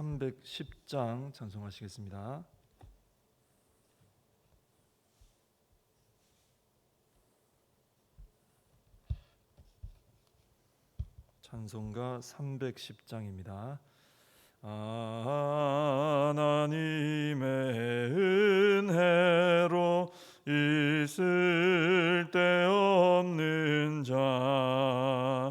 310장 찬송하시겠습니다. 찬송가 310장입니다. 하나님의 은혜로 있을 데 없는 자왜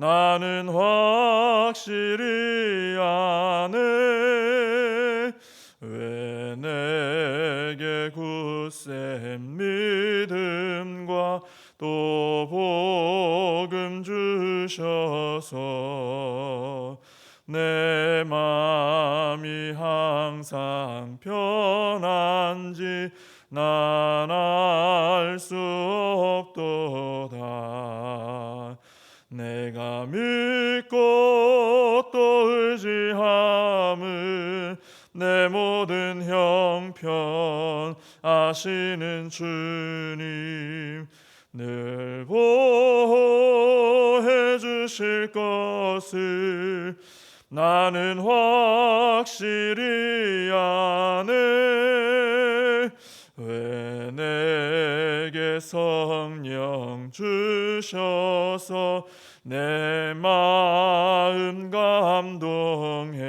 나는 확실히 아네. 왜 내게 굳센 믿음과 또 복음 주셔서 내 내 모든 형편 아시는 주님 늘 보호해 주실 것을 나는 확실히 아네. 왜 내게 성령 주셔서 내 마음 감동해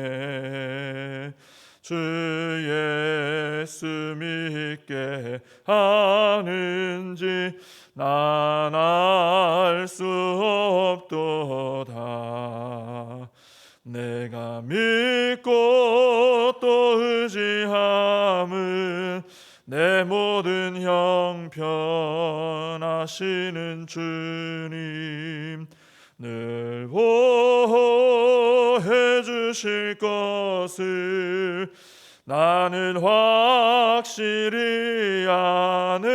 주 예수 믿게 하는지 난 알 수 없도다. 내가 믿고 또 의지함은 내 모든 형편 하시는 주님 늘 보호해 주실 것을 나는 확실히 아네.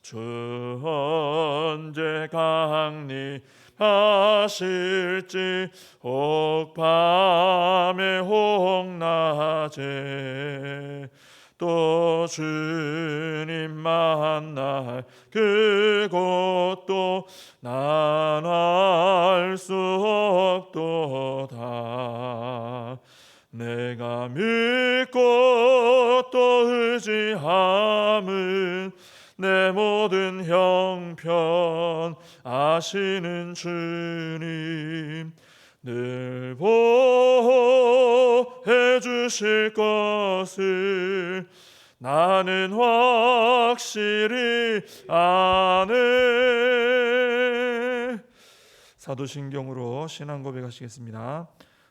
주 언제 강림하실지 혹 밤에 혹 낮에 또 주님 만날 그곳도 난 알 수 없도다 내가 믿고 또 의지함은 내 모든 형편 아시는 주님 늘 보호해 주실 것을 나는 확실히 아네 사도신경으로 신앙 고백하시겠습니다.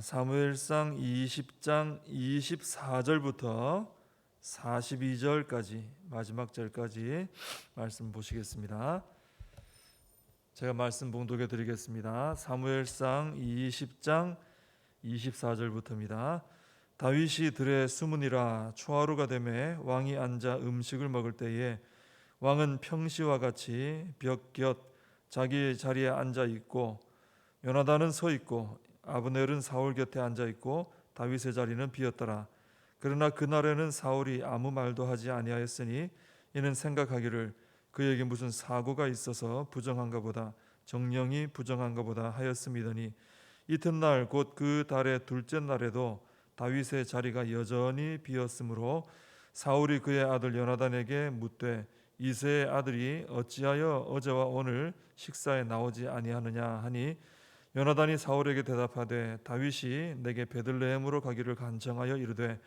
사무엘상 20장 24절부터 42절까지 마지막 절까지 말씀 보시겠습니다. 제가 말씀 봉독해 드리겠습니다. 사무엘상 20장 24절부터입니다. 다윗이 들에 숨으니라 초하루가 되매 왕이 앉아 음식을 먹을 때에 왕은 평시와 같이 벽 곁 자기 자리에 앉아 있고 요나단은 서 있고 아브넬은 사울 곁에 앉아 있고 다윗의 자리는 비었더라. 그러나 그날에는 사울이 아무 말도 하지 아니하였으니 이는 생각하기를 그에게 무슨 사고가 있어서 부정한가 보다 정령이 부정한가 보다 하였음이더니 이튿날 곧 그 달의 둘째 날에도 다윗의 자리가 여전히 비었으므로 사울이 그의 아들 요나단에게 묻되 이세의 아들이 어찌하여 어제와 오늘 식사에 나오지 아니하느냐 하니 요나단이 사울에게 대답하되 다윗이 내게 베들레헴으로 가기를 간청하여 이르되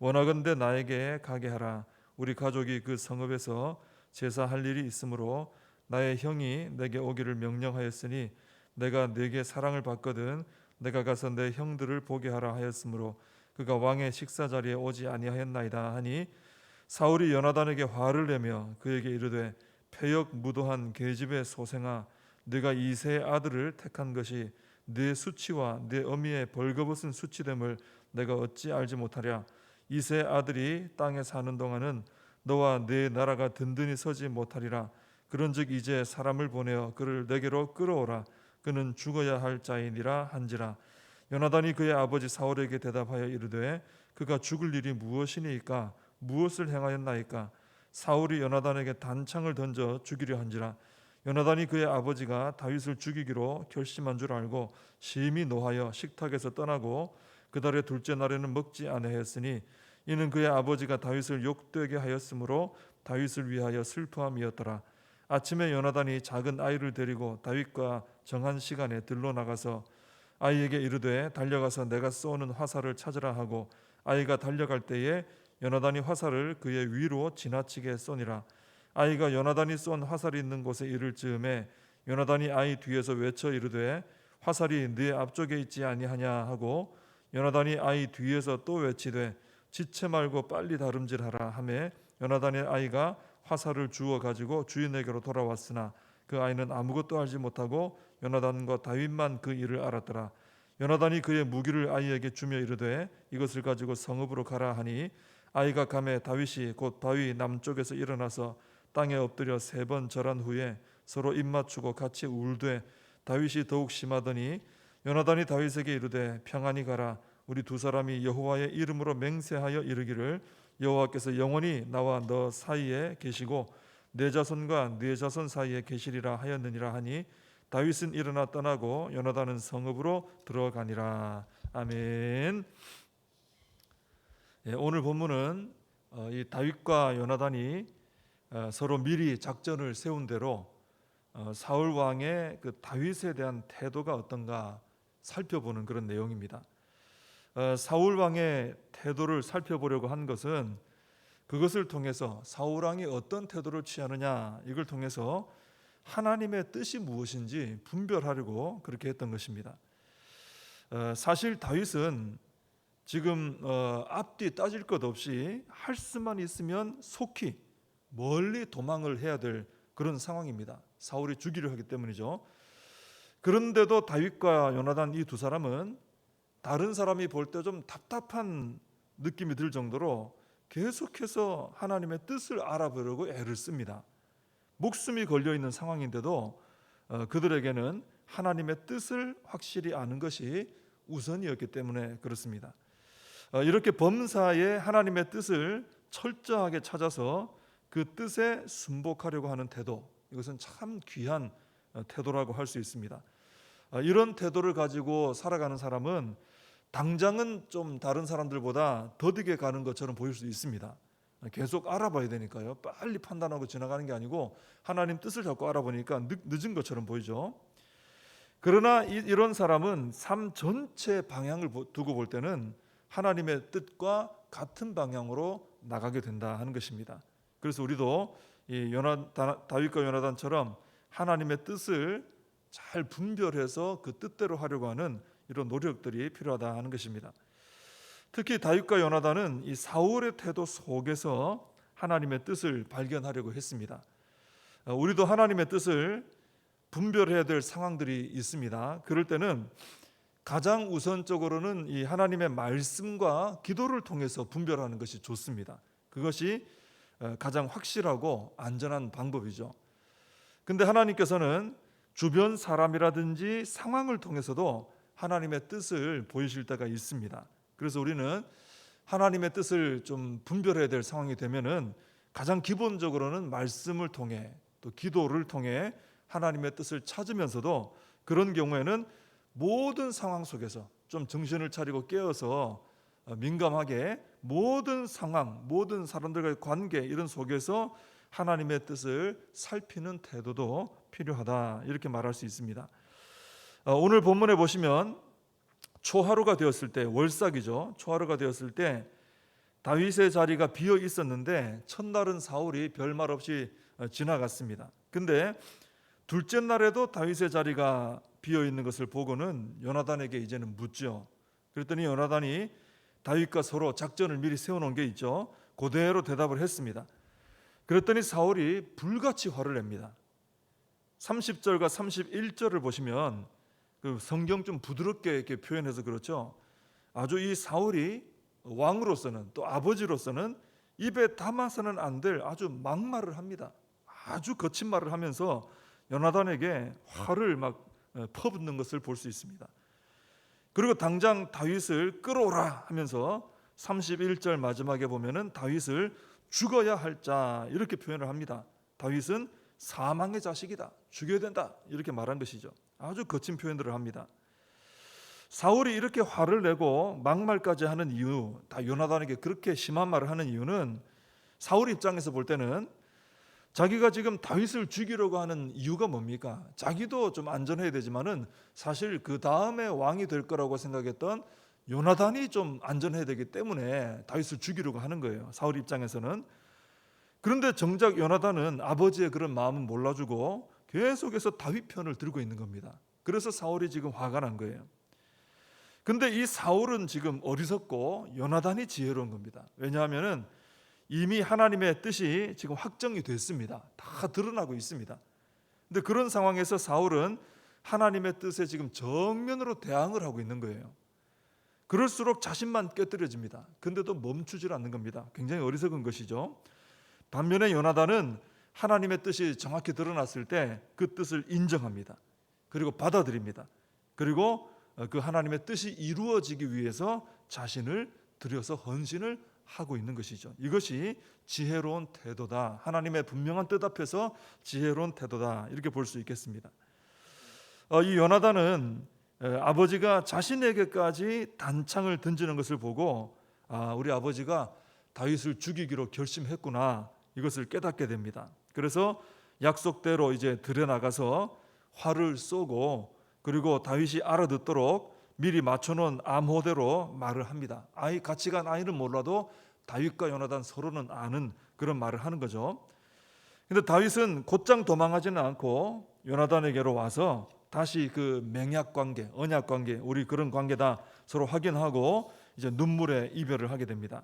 원하건대 나에게 가게 하라. 우리 가족이 그 성읍에서 제사할 일이 있으므로 나의 형이 내게 오기를 명령하였으니 내가 내게 사랑을 받거든 내가 가서 내 형들을 보게 하라 하였으므로 그가 왕의 식사 자리에 오지 아니하였나이다 하니 사울이 요나단에게 화를 내며 그에게 이르되 패역 무도한 계집의 소생아 네가 이세의 아들을 택한 것이 네 수치와 네 어미의 벌거벗은 수치됨을 내가 어찌 알지 못하랴? 이세의 아들이 땅에 사는 동안은 너와 네 나라가 든든히 서지 못하리라. 그런즉 이제 사람을 보내어 그를 내게로 끌어오라. 그는 죽어야 할 자이니라 한지라. 요나단이 그의 아버지 사울에게 대답하여 이르되 그가 죽을 일이 무엇이니까? 무엇을 행하였나이까? 사울이 요나단에게 단창을 던져 죽이려 한지라 요나단이 그의 아버지가 다윗을 죽이기로 결심한 줄 알고 심히 노하여 식탁에서 떠나고 그 달의 둘째 날에는 먹지 아니하였으니 이는 그의 아버지가 다윗을 욕되게 하였으므로 다윗을 위하여 슬퍼함이었더라. 아침에 요나단이 작은 아이를 데리고 다윗과 정한 시간에 들러 나가서 아이에게 이르되 달려가서 내가 쏘는 화살을 찾으라 하고 아이가 달려갈 때에 요나단이 화살을 그의 위로 지나치게 쏘니라 아이가 요나단이 쏜 화살이 있는 곳에 이를 즈음에 요나단이 아이 뒤에서 외쳐 이르되 화살이 네 앞쪽에 있지 아니하냐 하고 요나단이 아이 뒤에서 또 외치되 지체 말고 빨리 다름질하라 하매 요나단의 아이가 화살을 주워 가지고 주인에게로 돌아왔으나 그 아이는 아무것도 알지 못하고 요나단과 다윗만 그 일을 알았더라. 요나단이 그의 무기를 아이에게 주며 이르되 이것을 가지고 성읍으로 가라 하니 아이가 감에 다윗이 곧 바위 남쪽에서 일어나서 땅에 엎드려 세 번 절한 후에 서로 입 맞추고 같이 울되 다윗이 더욱 심하더니 요나단이 다윗에게 이르되 평안히 가라 우리 두 사람이 여호와의 이름으로 맹세하여 이르기를 여호와께서 영원히 나와 너 사이에 계시고 내 자손과 네 자손 사이에 계시리라 하였느니라 하니 다윗은 일어나 떠나고 요나단은 성읍으로 들어가니라 아멘. 예, 오늘 본문은 어, 이 다윗과 요나단이 어, 서로 미리 작전을 세운 대로 어, 사울 왕의 그 다윗에 대한 태도가 어떤가 살펴보는 그런 내용입니다. 어, 사울 왕의 태도를 살펴보려고 한 것은 그것을 통해서 사울 왕이 어떤 태도를 취하느냐 이걸 통해서 하나님의 뜻이 무엇인지 분별하려고 그렇게 했던 것입니다. 어, 사실 다윗은 지금 어, 앞뒤 따질 것 없이 할 수만 있으면 속히 멀리 도망을 해야 될 그런 상황입니다. 사울이 죽이려 하기 때문이죠. 그런데도 다윗과 요나단 이 두 사람은 다른 사람이 볼 때 좀 답답한 느낌이 들 정도로 계속해서 하나님의 뜻을 알아보려고 애를 씁니다. 목숨이 걸려 있는 상황인데도 어, 그들에게는 하나님의 뜻을 확실히 아는 것이 우선이었기 때문에 그렇습니다. 어, 이렇게 범사에 하나님의 뜻을 철저하게 찾아서 그 뜻에 순복하려고 하는 태도 이것은 참 귀한 어, 태도라고 할 수 있습니다. 어, 이런 태도를 가지고 살아가는 사람은 당장은 좀 다른 사람들보다 더디게 가는 것처럼 보일 수 있습니다. 계속 알아봐야 되니까요. 빨리 판단하고 지나가는 게 아니고 하나님 뜻을 자꾸 알아보니까 늦, 은 것처럼 보이죠. 그러나 이, 이런 사람은 삶 전체 방향을 두고 볼 때는 하나님의 뜻과 같은 방향으로 나가게 된다 하는 것입니다. 그래서 우리도 이 요나 다윗과 요나단처럼 하나님의 뜻을 잘 분별해서 그 뜻대로 하려고 하는 이런 노력들이 필요하다 하는 것입니다. 특히 다윗과 요나단은 이 사울의 태도 속에서 하나님의 뜻을 발견하려고 했습니다. 어, 우리도 하나님의 뜻을 분별해야 될 상황들이 있습니다. 그럴 때는 가장 우선적으로는 이 하나님의 말씀과 기도를 통해서 분별하는 것이 좋습니다. 그것이 어, 가장 확실하고 안전한 방법이죠. 근데 하나님께서는 주변 사람이라든지 상황을 통해서도 하나님의 뜻을 보이실 때가 있습니다. 그래서 우리는 하나님의 뜻을 좀 분별해야 될 상황이 되면은 가장 기본적으로는 말씀을 통해 또 기도를 통해 하나님의 뜻을 찾으면서도 그런 경우에는 모든 상황 속에서 좀 정신을 차리고 깨어서 어, 민감하게 모든 상황, 모든 사람들과의 관계 이런 속에서 하나님의 뜻을 살피는 태도도 필요하다 이렇게 말할 수 있습니다. 어, 오늘 본문에 보시면 초하루가 되었을 때 월삭이죠. 초하루가 되었을 때 다윗의 자리가 비어 있었는데 첫날은 사울이 별말 없이 어, 지나갔습니다. 근데 둘째 날에도 다윗의 자리가 비어 있는 것을 보고는 요나단에게 이제는 묻죠. 그랬더니 요나단이 다윗과 서로 작전을 미리 세워놓은 게 있죠. 그대로 대답을 했습니다. 그랬더니 사울이 불같이 화를 냅니다. 30절과 31절을 보시면 그 성경 좀 부드럽게 이렇게 표현해서 그렇죠. 아주 이 사울이 왕으로서는 또 아버지로서는 입에 담아서는 안 될 아주 막말을 합니다. 아주 거친 말을 하면서 요나단에게 화를 막 어, 퍼붓는 것을 볼 수 있습니다. 그리고 당장 다윗을 끌어오라 하면서 31절 마지막에 보면은 다윗을 죽어야 할 자 이렇게 표현을 합니다. 다윗은 사망의 자식이다. 죽여야 된다. 이렇게 말한 것이죠. 아주 거친 표현들을 합니다. 사울이 이렇게 화를 내고 막말까지 하는 이유, 다 요나단에게 그렇게 심한 말을 하는 이유는 사울 입장에서 볼 때는 자기가 지금 다윗을 죽이려고 하는 이유가 뭡니까? 자기도 좀 안전해야 되지만은 사실 그 다음에 왕이 될 거라고 생각했던 요나단이 좀 안전해야 되기 때문에 다윗을 죽이려고 하는 거예요. 사울 입장에서는. 그런데 정작 요나단은 아버지의 그런 마음은 몰라주고 계속해서 다윗 편을 들고 있는 겁니다. 그래서 사울이 지금 화가 난 거예요. 근데 이 사울은 지금 어리석고 요나단이 지혜로운 겁니다. 왜냐하면은 이미 하나님의 뜻이 지금 확정이 됐습니다. 다 드러나고 있습니다. 근데 그런 상황에서 사울은 하나님의 뜻에 지금 정면으로 대항을 하고 있는 거예요. 그럴수록 자신만 깨뜨려집니다. 근데도 멈추질 않는 겁니다. 굉장히 어리석은 것이죠. 반면에 요나단은 하나님의 뜻이 정확히 드러났을 때 그 뜻을 인정합니다. 그리고 받아들입니다. 그리고 그 하나님의 뜻이 이루어지기 위해서 자신을 들여서 헌신을 하고 있는 것이죠. 이것이 지혜로운 태도다. 하나님의 분명한 뜻 앞에서 지혜로운 태도다. 이렇게 볼 수 있겠습니다. 어, 이 요나단은 아버지가 자신에게까지 단창을 던지는 것을 보고 아, 우리 아버지가 다윗을 죽이기로 결심했구나 이것을 깨닫게 됩니다. 그래서 약속대로 이제 들여 나가서 활을 쏘고 그리고 다윗이 알아듣도록 미리 맞춰놓은 암호대로 말을 합니다. 아이 같이 간 아이는 몰라도 다윗과 요나단 서로는 아는 그런 말을 하는 거죠. 근데 다윗은 곧장 도망하지는 않고 요나단에게로 와서 다시 그 맹약 관계, 언약 관계, 우리 그런 관계다 서로 확인하고 이제 눈물의 이별을 하게 됩니다.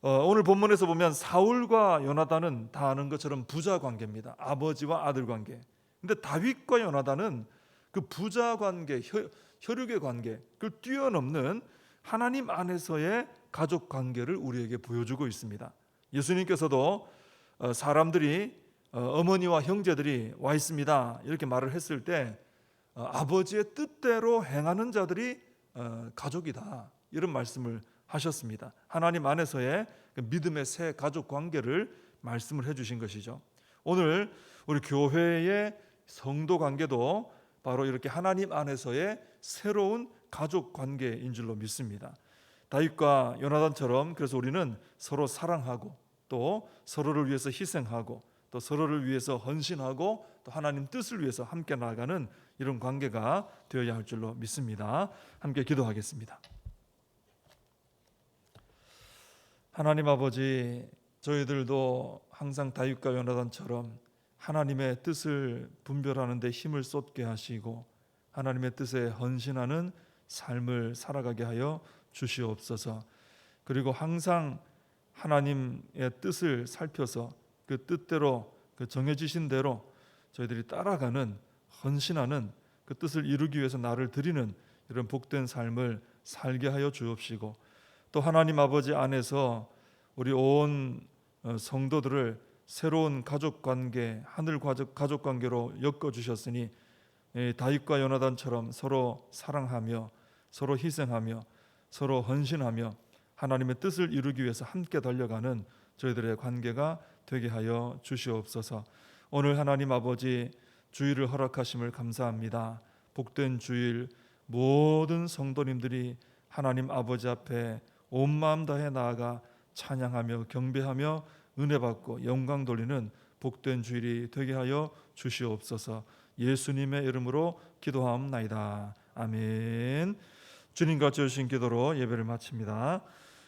어, 오늘 본문에서 보면 사울과 요나단은 다 아는 것처럼 부자 관계입니다. 아버지와 아들 관계. 근데 다윗과 요나단은 그 부자 관계, 혈, 혈육의 관계, 그걸 뛰어넘는 하나님 안에서의 가족 관계를 우리에게 보여주고 있습니다. 예수님께서도 어, 사람들이 어, 어머니와 형제들이 와 있습니다. 이렇게 말을 했을 때 어, 아버지의 뜻대로 행하는 자들이 가족이다. 이런 말씀을 하셨습니다. 하나님 안에서의 그 믿음의 새 가족 관계를 말씀을 해 주신 것이죠. 오늘 우리 교회의 성도 관계도 바로 이렇게 하나님 안에서의 새로운 가족 관계인 줄로 믿습니다. 다윗과 요나단처럼 그래서 우리는 서로 사랑하고 또 서로를 위해서 희생하고 또 서로를 위해서 헌신하고 또 하나님 뜻을 위해서 함께 나가는 이런 관계가 되어야 할 줄로 믿습니다. 함께 기도하겠습니다. 하나님 아버지 저희들도 항상 다윗과 요나단처럼 하나님의 뜻을 분별하는 데 힘을 쏟게 하시고 하나님의 뜻에 헌신하는 삶을 살아가게 하여 주시옵소서. 그리고 항상 하나님의 뜻을 살펴서 그 뜻대로 그 정해지신 대로 저희들이 따라가는 헌신하는 그 뜻을 이루기 위해서 나를 드리는 이런 복된 삶을 살게 하여 주옵시고 또 하나님 아버지 안에서 우리 온 어, 성도들을 새로운 가족 관계, 하늘 가족 관계로 엮어 주셨으니 다윗과 요나단처럼 서로 사랑하며 서로 희생하며 서로 헌신하며 하나님의 뜻을 이루기 위해서 함께 달려가는 저희들의 관계가 되게 하여 주시옵소서. 오늘 하나님 아버지 주일을 허락하심을 감사합니다. 복된 주일 모든 성도님들이 하나님 아버지 앞에 온 마음 다해 나아가 찬양하며 경배하며 은혜 받고 영광 돌리는 복된 주일이 되게 하여 주시옵소서. 예수님의 이름으로 기도하옵나이다. 아멘. 주님과 주신 기도로 예배를 마칩니다.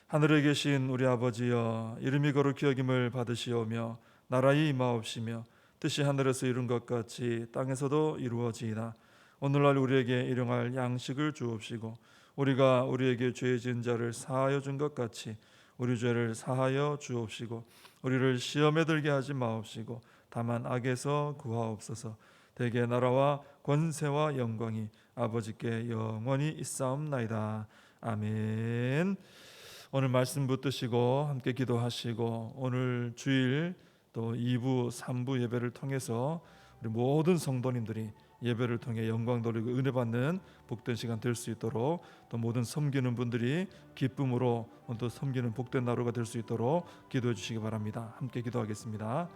하늘에 계신 우리 아버지여 이름이 거룩히 여김을 받으시오며 나라의 임하옵시며 뜻이 하늘에서 이룬 것 같이 땅에서도 이루어지이다. 오늘날 우리에게 일용할 양식을 주옵시고 우리가 우리에게 죄 지은 자를 사하여 준 것 같이 우리 죄를 사하여 주옵시고 우리를 시험에 들게 하지 마옵시고 다만 악에서 구하옵소서. 대개 나라와 권세와 영광이 아버지께 영원히 있사옵나이다. 아멘. 오늘 말씀 붙드시고 함께 기도하시고 오늘 주일 또 2부, 3부 예배를 통해서 우리 모든 성도님들이 예배를 통해 영광 돌리고 은혜 받는 복된 시간 될 수 있도록 또 모든 섬기는 분들이 기쁨으로 또 섬기는 복된 나루가 될 수 있도록 기도해 주시기 바랍니다. 함께 기도하겠습니다.